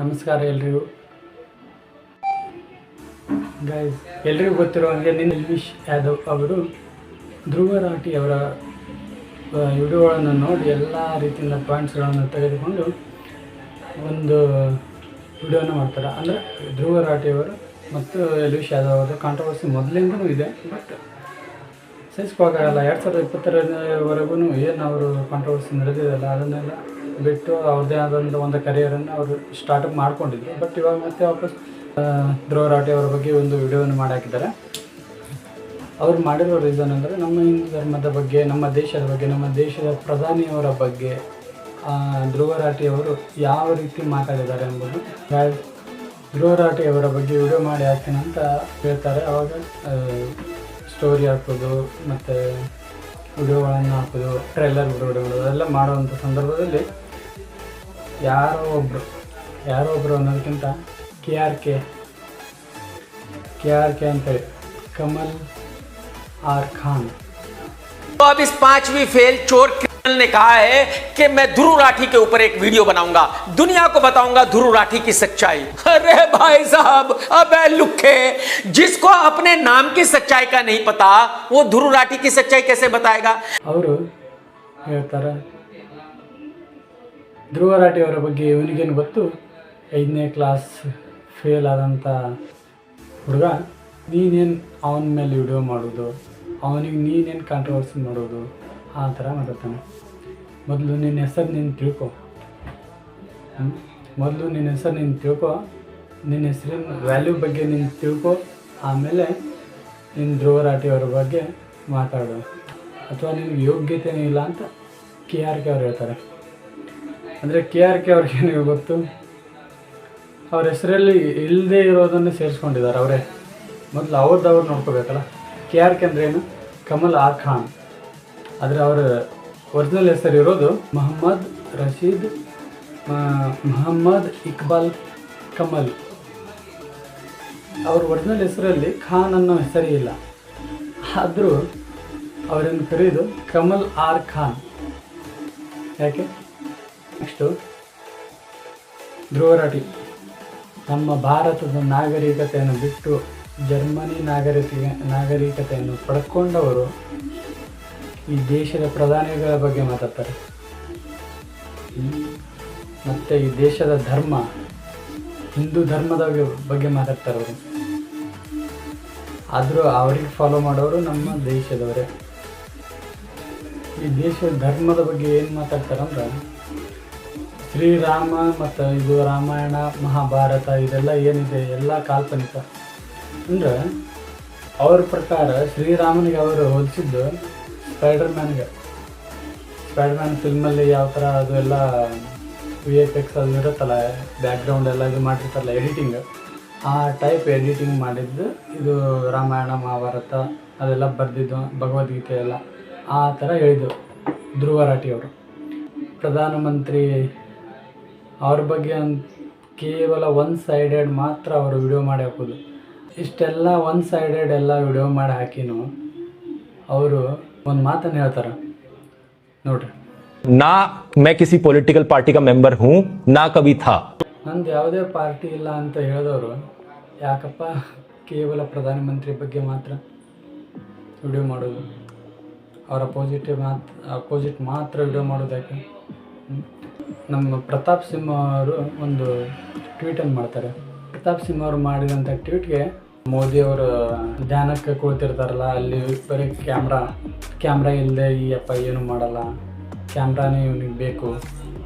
ನಮಸ್ಕಾರ ಎಲ್ರಿಗೂ. ಗೈಸ್ ಎಲ್ರಿಗೂ ಗೊತ್ತಿರೋ ಹಾಗೆ ನಿನ್ನ ಎಲ್ವಿಶ್ ಯಾದವ್ ಅವರು ಧ್ರುವ ರಾಠಿ ಅವರ ವಿಡಿಯೋಗಳನ್ನು ನೋಡಿ ಎಲ್ಲ ರೀತಿಯಿಂದ ಪಾಯಿಂಟ್ಸ್ಗಳನ್ನು ತೆಗೆದುಕೊಂಡು ಒಂದು ವಿಡಿಯೋನ ಮಾಡ್ತಾರೆ. ಅಂದರೆ ಧ್ರುವ ರಾಠಿಯವರು ಮತ್ತು ಎಲ್ವಿಶ್ ಯಾದವ್ ಅವರ ಕಾಂಟ್ರವರ್ಸಿ ಮೊದಲಿಂದನೂ ಇದೆ. ಬಟ್ ಸಹಿಸ್ಕೋಕ್ಕಾಗಲ್ಲ ಎರಡು ಸಾವಿರದ ಇಪ್ಪತ್ತರವರೆಗೂ ಏನು ಅವರು ಕಾಂಟ್ರವರ್ಸಿ ನಡೆದಿದೆಯಲ್ಲ ಅದನ್ನೆಲ್ಲ ಬಿಟ್ಟು ಅವ್ರದ್ದೇ ಆದಂಥ ಒಂದು ಕರಿಯರನ್ನು ಅವರು ಸ್ಟಾರ್ಟಪ್ ಮಾಡ್ಕೊಂಡಿದ್ರು. ಬಟ್ ಇವಾಗ ಮತ್ತೆ ವಾಪಸ್ ಧ್ರುವ ಅವರ ಬಗ್ಗೆ ಒಂದು ವಿಡಿಯೋವನ್ನು ಮಾಡಿ ಹಾಕಿದ್ದಾರೆ. ಅವ್ರು ಮಾಡಿರೋ ರೀಸನ್ ಅಂದರೆ ನಮ್ಮ ಹಿಂದೂ ಧರ್ಮದ ಬಗ್ಗೆ, ನಮ್ಮ ದೇಶದ ಬಗ್ಗೆ, ನಮ್ಮ ದೇಶದ ಪ್ರಧಾನಿಯವರ ಬಗ್ಗೆ ಧ್ರುವ ಅವರು ಯಾವ ರೀತಿ ಮಾತಾಡಿದ್ದಾರೆ ಎಂಬುದು ಧ್ರುವ ಅವರ ಬಗ್ಗೆ ವಿಡಿಯೋ ಮಾಡಿ ಹಾಕ್ತೀನಿ ಅಂತ ಹೇಳ್ತಾರೆ. ಅವಾಗ ಸ್ಟೋರಿ ಹಾಕೋದು, ಮತ್ತು ವಿಡಿಯೋಗಳನ್ನು ಹಾಕೋದು ಟ್ರೈಲರ್ ವಿಡಿಯೋಗಳು ಅದೆಲ್ಲ ಮಾಡುವಂಥ ಸಂದರ್ಭದಲ್ಲಿ ಯಾರೋ ಒಬ್ಬರು ಯಾರೋ ಒಬ್ಬರು ಅನ್ನೋದಕ್ಕಿಂತ K R K K R K ಅಂತೇಳಿ ಕಮಲ್ ಆರ್ ಖಾನ್ तो अब इस पांचवी फेल चोर क्रिमिनल ने कहा है कि मैं ध्रुव राठी के ऊपर एक वीडियो बनाऊंगा दुनिया को बताऊंगा ध्रुव राठी की सच्चाई अरे भाई साहब अबे लुखे जिसको अपने नाम की सच्चाई का नहीं पता वो ध्रुव राठी की सच्चाई कैसे बताएगा ಅವರು ಹೇಳ್ತಾರೆ ಧ್ರುವ ರಾಠಿ ಅವರ ಬಗ್ಗೆ ಇವನಿಗೇನು ಗೊತ್ತು? ಐದನೇ ಕ್ಲಾಸ್ ಫೇಲ್ ಆದಂಥ ಹುಡುಗ, ನೀನೇನು ಅವನ ಮೇಲೆ ವಿಡಿಯೋ ಮಾಡೋದು ಅವನಿಗೆ ನೀನೇನು ಕಾಂಟ್ರವರ್ಸಿ ಮಾಡೋದು ಆ ಥರ ಮಾತಾಡ್ತಾನೆ. ಮೊದಲು ನಿನ್ನ ಹೆಸರು ನೀನು ತಿಳ್ಕೊ. ಮೊದಲು ನಿನ್ನ ಹೆಸರು ನೀನು ತಿಳ್ಕೊ. ನಿನ್ನ ಹೆಸರಿನ ವ್ಯಾಲ್ಯೂ ಬಗ್ಗೆ ನೀನು ತಿಳ್ಕೊ. ಆಮೇಲೆ ನಿನ್ನ ಧ್ರುವ ರಾಠಿ ಅವರ ಬಗ್ಗೆ ಮಾತಾಡು. ಅಥವಾ ನಿನಗೆ ಯೋಗ್ಯತೆನೇ ಇಲ್ಲ ಅಂತ ಕೆ ಆರ್ ಕೆ ಅವ್ರು ಹೇಳ್ತಾರೆ. ಅಂದರೆ ಕೆ ಆರ್ ಕೆ ಅವ್ರಿಗೆ ನೀವು ಗೊತ್ತು? ಅವ್ರ ಹೆಸರಲ್ಲಿ ಇಲ್ಲದೆ ಇರೋದನ್ನು ಸೇರಿಸ್ಕೊಂಡಿದ್ದಾರೆ ಅವರೇ. ಮೊದಲು ಅವ್ರದ್ದು ಅವ್ರು ನೋಡ್ಕೋಬೇಕಲ್ಲ? ಕೆ ಆರ್ ಕೆ ಅಂದ್ರೆ ಏನು? ಕಮಲ್ ಆರ್ ಖಾನ್. ಆದರೆ ಅವರ ಒರಿಜಿನಲ್ ಹೆಸರು ಇರೋದು ಮೊಹಮ್ಮದ್ ರಶೀದ್ ಮೊಹಮ್ಮದ್ ಇಕ್ಬಾಲ್ ಕಮಲ್. ಅವ್ರ ಒರಿಜಿನಲ್ ಹೆಸರಲ್ಲಿ ಖಾನ್ ಅನ್ನೋ ಹೆಸರೇ ಇಲ್ಲ. ಆದರೂ ಅವರನ್ನು ಕರೆಯೋದು ಕಮಲ್ ಆರ್ ಖಾನ್. ಯಾಕೆ? ನೆಕ್ಸ್ಟು ಧ್ರುವರಾಟಿ, ನಮ್ಮ ಭಾರತದ ನಾಗರಿಕತೆಯನ್ನು ಬಿಟ್ಟು ಜರ್ಮನಿ ನಾಗರಿಕ ನಾಗರಿಕತೆಯನ್ನು ಪಡ್ಕೊಂಡವರು ಈ ದೇಶದ ಪ್ರಧಾನಿಗಳ ಬಗ್ಗೆ ಮಾತಾಡ್ತಾರೆ. ಮತ್ತು ಈ ದೇಶದ ಧರ್ಮ, ಹಿಂದೂ ಧರ್ಮದ ಬಗ್ಗೆ ಮಾತಾಡ್ತಾರೆ ಅವರು ಆದರೂ ಅವ್ರಿಗೆ ಫಾಲೋ ಮಾಡೋರು ನಮ್ಮ ದೇಶದವರೇ. ಈ ದೇಶದ ಧರ್ಮದ ಬಗ್ಗೆ ಏನು ಮಾತಾಡ್ತಾರಂದ್ರೆ ಶ್ರೀರಾಮ ಮತ್ತು ಇದು ರಾಮಾಯಣ, ಮಹಾಭಾರತ ಇದೆಲ್ಲ ಏನಿದೆ? ಎಲ್ಲ ಕಾಲ್ಪನಿಕ. ಅಂದ್ರೆ ಅವ್ರ ಪ್ರಕಾರ ಶ್ರೀರಾಮನಿಗೆ ಅವರು ಹೋಲಿಸಿದ್ದು ಸ್ಪೈಡರ್ ಮ್ಯಾನ್ಗೆ ಸ್ಪೈಡರ್ ಮ್ಯಾನ್ ಫಿಲ್ಮಲ್ಲಿ ಯಾವ ಥರ ಅದು ಎಲ್ಲ ವಿ ಎಫ್ ಎಕ್ಸ್ ಅದು ಇರುತ್ತಲ್ಲ ಬ್ಯಾಕ್ಗ್ರೌಂಡ್ ಎಲ್ಲ ಇದು ಮಾಡಿರ್ತಾರಲ್ಲ ಎಡಿಟಿಂಗ್ ಆ ಟೈಪ್ ಎಡಿಟಿಂಗ್ ಮಾಡಿದ್ದು ಇದು ರಾಮಾಯಣ, ಮಹಾಭಾರತ ಅದೆಲ್ಲ ಬರೆದಿದ್ದು ಭಗವದ್ಗೀತೆ ಎಲ್ಲ. ಆ ಥರ ಹೇಳಿದ್ದು ಧ್ರುವ ರಾಠಿ ಅವರು ಪ್ರಧಾನಮಂತ್ರಿ ಅವ್ರ ಬಗ್ಗೆ ಅಂತ ಕೇವಲ ಒನ್ ಸೈಡೆಡ್ ಮಾತ್ರ ಅವರು ವಿಡಿಯೋ ಮಾಡಿ ಹಾಕೋದು. ಇಷ್ಟೆಲ್ಲ ಒನ್ ಸೈಡೆಡ್ ಎಲ್ಲ ವಿಡಿಯೋ ಮಾಡಿ ಹಾಕಿನೂ ಅವರು ಒಂದು ಮಾತನ್ನು ಹೇಳ್ತಾರೆ. ನೋಡ್ರಿ. ನಾ ಮೇ ಕಿಸಿ ಪೊಲಿಟಿಕಲ್ ಪಾರ್ಟಿ ಕಾ ಮೆಂಬರ್ ಹೂ ನಾ ಕವಿ ಥಾ ನಂದು ಯಾವುದೇ ಪಾರ್ಟಿ ಇಲ್ಲ ಅಂತ ಹೇಳಿದವರು ಯಾಕಪ್ಪ ಕೇವಲ ಪ್ರಧಾನಮಂತ್ರಿ ಬಗ್ಗೆ ಮಾತ್ರ ವಿಡಿಯೋ ಮಾಡೋದು? ಅವರ ಅಪೋಸಿಟಿವ್ ಮಾತ್ ಅಪೋಸಿಟ್ ಮಾತ್ರ ವಿಡಿಯೋ ಮಾಡೋದು ನಮ್ಮ ಪ್ರತಾಪ್ ಸಿಂಹ ಅವರು ಒಂದು ಟ್ವೀಟನ್ನು ಮಾಡ್ತಾರೆ. ಪ್ರತಾಪ್ ಸಿಂಹ ಅವರು ಮಾಡಿದಂಥ ಟ್ವೀಟ್ಗೆ ಮೋದಿ ಅವರು ಧ್ಯಾನಕ್ಕೆ ಕುಳಿತಿರ್ತಾರಲ್ಲ, ಅಲ್ಲಿ ಬರೀ ಕ್ಯಾಮ್ರಾ ಕ್ಯಾಮ್ರಾ ಇಲ್ಲದೆ ಈ ಅಪ್ಪ ಏನು ಮಾಡಲ್ಲ ಕ್ಯಾಮ್ರಾನೇ ಇವನಿಗೆ ಬೇಕು,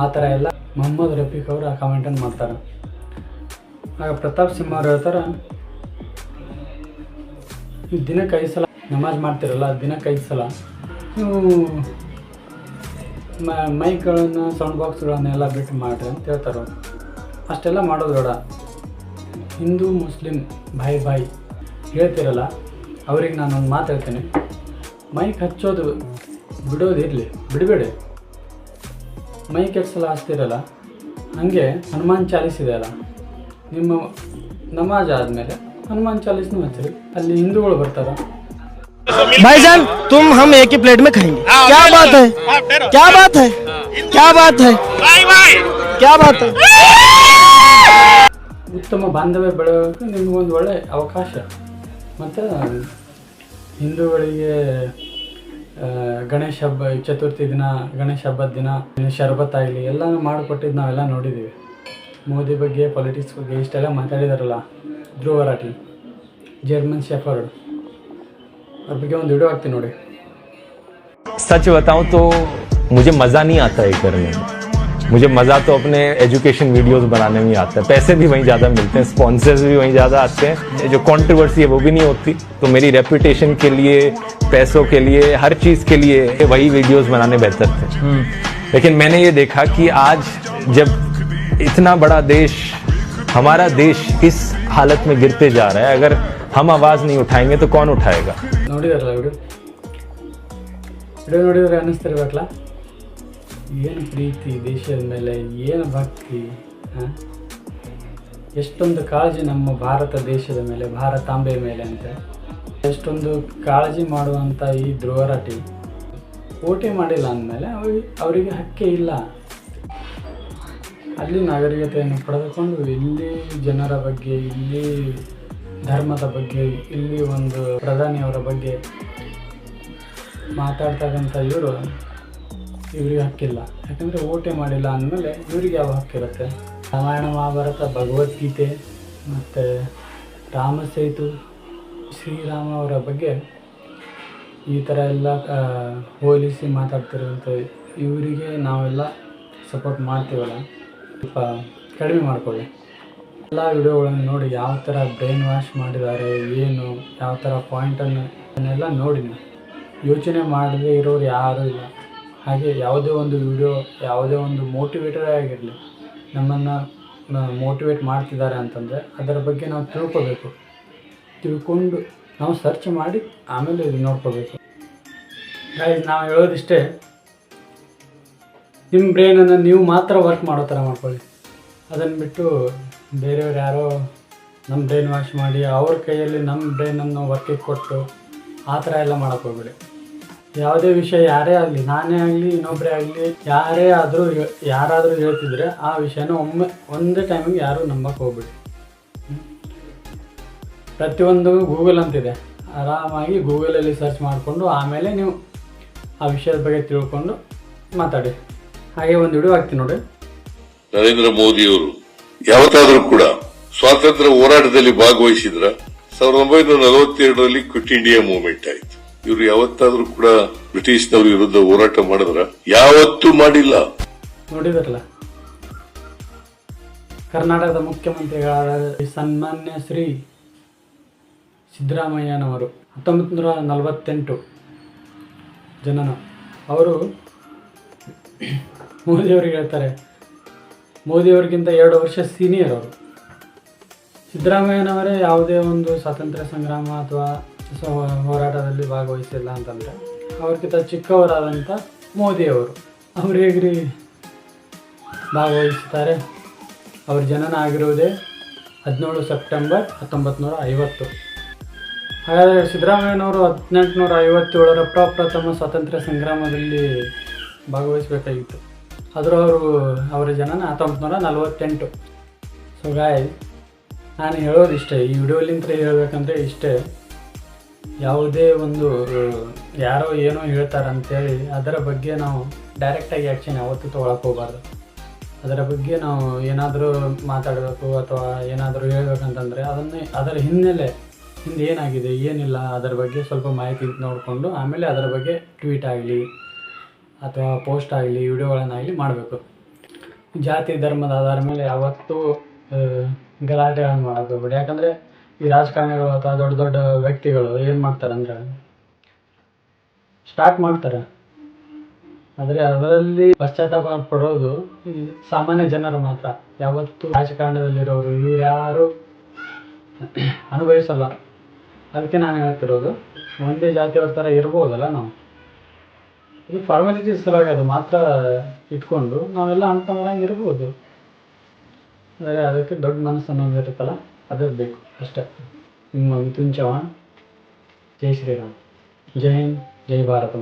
ಆ ಥರ ಎಲ್ಲ ಮೊಹಮ್ಮದ್ ರಫೀಕ್ ಅವರು ಆ ಕಮೆಂಟನ್ನು ಮಾಡ್ತಾರೆ. ಆಗ ಪ್ರತಾಪ್ ಸಿಂಹ ಅವ್ರು ಹೇಳ್ತಾರೆ ದಿನಕ್ಕೆ ಐದು ಸಲ ನಮಾಜ್ ಮಾಡ್ತಿರಲ್ಲ, ದಿನಕ್ಕೆ ಐದು ಸಲ, ನೀವು ಮೈಕ್ಗಳನ್ನು, ಸೌಂಡ್ ಬಾಕ್ಸ್ಗಳನ್ನೆಲ್ಲ ಬಿಟ್ಟು ಮಾಡ್ರಿ ಅಂತ ಹೇಳ್ತಾರೆ ಅಷ್ಟೆಲ್ಲ ಮಾಡೋದು ಬೇಡ. ಹಿಂದೂ, ಮುಸ್ಲಿಂ, ಭಾಯ್ ಭಾಯ್ ಹೇಳ್ತಿರಲ್ಲ, ಅವ್ರಿಗೆ ನಾನು ಒಂದು ಮಾತು ಮೈಕ್ ಹಚ್ಚೋದು ಬಿಡೋದಿರಲಿ ಬಿಡಬೇಡಿ. ಮೈಕ್ ಎಷ್ಟು ಸಲ ಹಚ್ತಿರಲ್ಲ ಹಾಗೆ ಹನುಮಾನ್ ಚಾಲೀಸಿದೆ ಅಲ್ಲ. ನಿಮ್ಮ ನಮಾಜ್ ಆದಮೇಲೆ ಹನುಮಾನ್ ಚಾಲೀಸ್ನೂ ಹಚ್ಚಿರಿ. ಅಲ್ಲಿ ಹಿಂದೂಗಳು ಬರ್ತಾರೆ. भाईजान तुम हम एक ही प्लेट में खाएंगे क्या बात है क्या बात है क्या बात है क्या बात है ಉತ್ತಮ ಬಾಂಧವ್ಯ ಬೆಳೆಯೋಕೆ ನಿಮಗೊಂದು ಒಳ್ಳೆ ಅವಕಾಶ ಮತ್ತು ಹಿಂದೂಗಳಿಗೆ ಆ, ಗಣೇಶ ಹಬ್ಬ ಚತುರ್ಥಿ ದಿನ ಗಣೇಶ ಹಬ್ಬದ ದಿನ ಶರಬತ್ ಆಗಲಿ ಎಲ್ಲನೂ ಮಾಡಿಕೊಟ್ಟಿದ್ದು ನಾವೆಲ್ಲ ನೋಡಿದ್ದೀವಿ ಮೋದಿ ಬಗ್ಗೆ ಪೊಲಿಟಿಕ್ಸ್ ಬಗ್ಗೆ ಇಷ್ಟೆಲ್ಲ ಮಾತಾಡಿದಾರಲ್ಲ ಧ್ರುವ ರಾಠಿ ಜರ್ಮನ್ ಶೆಫರ್ಡ್ ಅವ್ರ ಬಗ್ಗೆ ಒಂದು ವಿಡಿಯೋ ಹಾಕ್ತೀನಿ ನೋಡಿ सच बताऊं तो मुझे मजा नहीं आता है करने में मुझे मजा तो अपने एजुकेशन वीडियोस बनाने में ही आता है पैसे भी वहीं ज्यादा मिलते हैं स्पॉन्सर्स भी वहीं ज्यादा आते हैं ये जो कंट्रोवर्सी है वो भी नहीं होती तो मेरी रेपुटेशन के लिए पैसों के लिए हर चीज के लिए वही वीडियोस बनाने बेहतर थे लेकिन मैंने ये देखा कि आज जब इतना बड़ा देश हमारा देश इस हालत में गिरते जा रहा है अगर हम आवाज नहीं उठाएंगे तो कौन उठाएगा ನೋಡಿದಾರಲ್ಲ ವಿಡಿಯೋ? ವಿಡಿಯೋ ನೋಡಿದ್ರೆ ಅನ್ನಿಸ್ತಿರ್ಬೇಕಲ್ಲ? ಏನು ಪ್ರೀತಿ, ದೇಶದ ಮೇಲೆ ಏನು ಭಕ್ತಿ, ಹಾಂ? ಎಷ್ಟೊಂದು ಕಾಳಜಿ ನಮ್ಮ ಭಾರತ ದೇಶದ ಮೇಲೆ ಭಾರತಾಂಬೆ ಮೇಲೆ ಅಂತ. ಎಷ್ಟೊಂದು ಕಾಳಜಿ ಮಾಡುವಂಥ ಈ ಧ್ರುವರಾಟಿ ಓಟಿ ಮಾಡಿಲ್ಲ ಅಂದಮೇಲೆ ಅವ್ರಿಗೆ ಅವರಿಗೆ ಹಕ್ಕೇ ಇಲ್ಲ. ಅಲ್ಲಿ ನಾಗರಿಕತೆಯನ್ನು ಪಡೆದುಕೊಂಡು ಇಲ್ಲಿ ಜನರ ಬಗ್ಗೆ, ಇಲ್ಲಿ ಧರ್ಮದ ಬಗ್ಗೆ, ಇಲ್ಲಿ ಒಂದು ಪ್ರಧಾನಿಯವರ ಬಗ್ಗೆ ಮಾತಾಡ್ತಕ್ಕಂಥ ಇವರು ಇವ್ರಿಗೆ ಹಕ್ಕಿಲ್ಲ. ಯಾಕಂದರೆ ಓಟೆ ಮಾಡಿಲ್ಲ ಅಂದಮೇಲೆ ಇವ್ರಿಗೆ ಯಾವ ಹಕ್ಕಿರುತ್ತೆ ರಾಮಾಯಣ ಮಹಾಭಾರತ, ಭಗವದ್ಗೀತೆ, ಮತ್ತು ರಾಮಸೇತು ಶ್ರೀರಾಮ ಅವರ ಬಗ್ಗೆ ಈ ಥರ ಎಲ್ಲ ಹೋಲಿಸಿ ಮಾತಾಡ್ತಿರುವಂಥ ಇವರಿಗೆ ನಾವೆಲ್ಲ ಸಪೋರ್ಟ್ ಮಾಡ್ತೀವಲ್ಲ, ಸ್ವಲ್ಪ ಕಡಿಮೆ ಮಾಡ್ಕೊಳ್ಳಿ. ಎಲ್ಲ ವಿಡಿಯೋಗಳನ್ನು ನೋಡಿ ಯಾವ ಥರ ಬ್ರೈನ್ ವಾಶ್ ಮಾಡಿದ್ದಾರೆ, ಏನು, ಯಾವ ಥರ ಪಾಯಿಂಟನ್ನು ಅದನ್ನೆಲ್ಲ ನೋಡಿ. ಯೋಚನೆ ಮಾಡದೇ ಇರೋರು ಯಾರೂ ಇಲ್ಲ. ಹಾಗೆ ಯಾವುದೇ ಒಂದು ವಿಡಿಯೋ, ಯಾವುದೇ ಒಂದು ಮೋಟಿವೇಟರೇ ಆಗಿರಲಿ, ನಮ್ಮನ್ನು ಮೋಟಿವೇಟ್ ಮಾಡ್ತಿದ್ದಾರೆ ಅಂತಂದರೆ ಅದರ ಬಗ್ಗೆ ನಾವು ತಿಳ್ಕೊಬೇಕು. ತಿಳ್ಕೊಂಡು ನಾವು ಸರ್ಚ್ ಮಾಡಿ ಆಮೇಲೆ ಇದು ನೋಡ್ಕೋಬೇಕು. ಗೈಸ್ ನಾವು ಹೇಳೋದಿಷ್ಟೇ. ನಿಮ್ಮ ಬ್ರೈನನ್ನು ನೀವು ಮಾತ್ರ ವರ್ಕ್ ಮಾಡೋ ಥರ ಮಾಡ್ಕೊಳ್ಳಿ. ಅದನ್ನು ಬಿಟ್ಟು ಬೇರೆಯವ್ರು ಯಾರೋ ನಮ್ಮ ಬ್ರೈನ್ ವಾಶ್ ಮಾಡಿ ಅವ್ರ ಕೈಯಲ್ಲಿ ನಮ್ಮ ಬ್ರೈನನ್ನು ವರ್ಕಿಗೆ ಕೊಟ್ಟು ಆ ಥರ ಎಲ್ಲ ಮಾಡೋಕ್ಕೆ ಹೋಗ್ಬೇಡಿ. ಯಾವುದೇ ವಿಷಯ ಯಾರೇ ಆಗಲಿ, ನಾನೇ ಆಗಲಿ ಇನ್ನೊಬ್ಬರೇ ಆಗಲಿ, ಯಾರೇ ಆದರೂ ಯಾರಾದರೂ ಹೇಳ್ತಿದ್ರೆ ಆ ವಿಷಯನ ಒಮ್ಮೆ, ಒಂದೇ ಟೈಮಿಗೆ ಯಾರೂ ನಂಬಕ್ಕೆ ಹೋಗ್ಬೇಡಿ. ಪ್ರತಿಯೊಂದು ಗೂಗಲ್ ಅಂತಿದೆ. ಆರಾಮಾಗಿ ಗೂಗಲಲ್ಲಿ ಸರ್ಚ್ ಮಾಡಿಕೊಂಡು ಆಮೇಲೆ ನೀವು ಆ ವಿಷಯದ ಬಗ್ಗೆ ತಿಳ್ಕೊಂಡು ಮಾತಾಡಿ. ಹಾಗೆ ಒಂದು ವಿಡಿಯೋ ಹಾಕ್ತೀನಿ ನೋಡಿ. ನರೇಂದ್ರ ಮೋದಿಯವರು ಯಾವತ್ತಾದ್ರೂ ಕೂಡ ಸ್ವಾತಂತ್ರ್ಯ ಹೋರಾಟದಲ್ಲಿ ಭಾಗವಹಿಸಿದ್ರ ಸಾವಿರದ ಒಂಬೈನೂರ ನಲವತ್ತೆರಡರಲ್ಲಿ ಕ್ವಿಟ್ ಇಂಡಿಯಾ ಮೂವ್ಮೆಂಟ್ ಆಯ್ತು. ಇವರು ಯಾವತ್ತಾದ್ರೂ ಕೂಡ ಬ್ರಿಟಿಷ್ನವ್ರ ವಿರುದ್ಧ ಹೋರಾಟ ಮಾಡಿದ್ರ ಯಾವತ್ತೂ ಮಾಡಿಲ್ಲ. ನೋಡಿದ್ರಲ್ಲ? ಕರ್ನಾಟಕದ ಮುಖ್ಯಮಂತ್ರಿಗಳಾದ ಸನ್ಮಾನ್ಯ ಶ್ರೀ ಸಿದ್ದರಾಮಯ್ಯನವರು ಹತ್ತೊಂಬತ್ತು ನೂರ ನಲವತ್ತೆಂಟು ಜನನ. ಅವರು ಮೋದಿಯವರಿಗೆ ಹೇಳ್ತಾರೆ ಮೋದಿಯವರಿಗಿಂತ ಎರಡು ವರ್ಷ ಸೀನಿಯರ್ ಅವರು. ಸಿದ್ದರಾಮಯ್ಯನವರೇ ಯಾವುದೇ ಒಂದು ಸ್ವಾತಂತ್ರ್ಯ ಸಂಗ್ರಾಮ ಅಥವಾ ಹೋರಾಟದಲ್ಲಿ ಭಾಗವಹಿಸಿಲ್ಲ ಅಂತಂದರೆ ಅವ್ರಿಗಿಂತ ಚಿಕ್ಕವರಾದಂಥ ಮೋದಿಯವರು. ಅವ್ರು ಹೇಗ್ರಿ ಭಾಗವಹಿಸ್ತಾರೆ? ಅವ್ರ ಜನನ ಆಗಿರುವುದೇ ಹದಿನೇಳು ಸೆಪ್ಟೆಂಬರ್ ಹತ್ತೊಂಬತ್ತು ನೂರ ಐವತ್ತು. ಹಾಗಾದರೆ ಸಿದ್ದರಾಮಯ್ಯನವರು ಹದಿನೆಂಟುನೂರ ಐವತ್ತೇಳರ ಪ್ರಪ್ರಥಮ ಸ್ವಾತಂತ್ರ್ಯ ಸಂಗ್ರಾಮದಲ್ಲಿ ಭಾಗವಹಿಸಬೇಕಾಗಿತ್ತು. ಆದರೂ ಅವರು ಜನನ ಹತ್ತೊಂಬತ್ತು ನೂರ ನಲವತ್ತೆಂಟು. ಸೊ ಗಾಯ್ ನಾನು ಹೇಳೋದು ಇಷ್ಟೇ, ಈ ವಿಡಿಯೋಲಿಂತ ಹೇಳಬೇಕಂದ್ರೆ ಇಷ್ಟೇ, ಯಾವುದೇ ಒಂದು, ಯಾರೋ ಏನೋ ಹೇಳ್ತಾರೆ ಅಂತೇಳಿ ಅದರ ಬಗ್ಗೆ ನಾವು ಡೈರೆಕ್ಟಾಗಿ ಆ್ಯಕ್ಷನ್ ಯಾವತ್ತೂ ತೊಗೊಳಕ್ಕೆ ಹೋಗ್ಬಾರ್ದು. ಅದರ ಬಗ್ಗೆ ನಾವು ಏನಾದರೂ ಮಾತಾಡಬೇಕು ಅಥವಾ ಏನಾದರೂ ಹೇಳ್ಬೇಕಂತಂದರೆ ಅದನ್ನೇ, ಅದರ ಹಿನ್ನೆಲೆ ಹಿಂದೆ ಏನಾಗಿದೆ ಏನಿಲ್ಲ, ಅದರ ಬಗ್ಗೆ ಸ್ವಲ್ಪ ಮಾಹಿತಿ ನೋಡಿಕೊಂಡು, ಆಮೇಲೆ ಅದರ ಬಗ್ಗೆ ಟ್ವೀಟ್ ಆಗಲಿ ಅಥವಾ ಪೋಸ್ಟ್ ಆಗಲಿ ವಿಡಿಯೋಗಳನ್ನಾಗಲಿ ಮಾಡಬೇಕು. ಜಾತಿ, ಧರ್ಮದ ಆಧಾರ ಮೇಲೆ ಯಾವತ್ತೂ ಗಲಾಟೆಗಳನ್ನು ಮಾಡೋದು ಬಿಡಿ ಯಾಕಂದರೆ ಈ ರಾಜಕಾರಣಿಗಳು ಅಥವಾ ದೊಡ್ಡ ದೊಡ್ಡ ವ್ಯಕ್ತಿಗಳು ಏನು ಮಾಡ್ತಾರೆ ಅಂದ್ರೆ ಸ್ಟಾರ್ಟ್ ಮಾಡ್ತಾರೆ ಆದರೆ ಅದರಲ್ಲಿ ಪಶ್ಚಾತ್ತಾಪ ಪಡೋದು ಸಾಮಾನ್ಯ ಜನರು ಮಾತ್ರ. ಯಾವತ್ತೂ ರಾಜಕಾರಣದಲ್ಲಿರೋರು ಇವ್ರು ಯಾರು ಅನುಭವಿಸಲ್ಲ. ಅದಕ್ಕೆ ನಾನು ಹೇಳ್ತಿರೋದು, ಒಂದೇ ಜಾತಿಯವ್ರ ಥರ ಇರ್ಬೋದಲ್ಲ ನಾವು. ಇದು ಫಾರ್ಮಾಲಿಟೀಸ್ ಸಲುವಾಗಿ ಅದು ಮಾತ್ರ ಇಟ್ಕೊಂಡು ನಾವೆಲ್ಲ ಅನ್ಕೊಂಡಂಗೆ ಇರ್ಬೋದು. ಆದರೆ ಅದಕ್ಕೆ ದೊಡ್ಡ ಮನಸ್ಸು ಅನ್ನೋದು ಇರುತ್ತಲ್ಲ ಅದೇ ಬೇಕು ಅಷ್ಟೇ. ನಿಮ್ಮ ಮಿಥುನ್ ಚವಾಣ್ ಜೈ ಶ್ರೀರಾಮ್. ಜೈ ಹಿಂದ್, ಜೈ ಭಾರತ.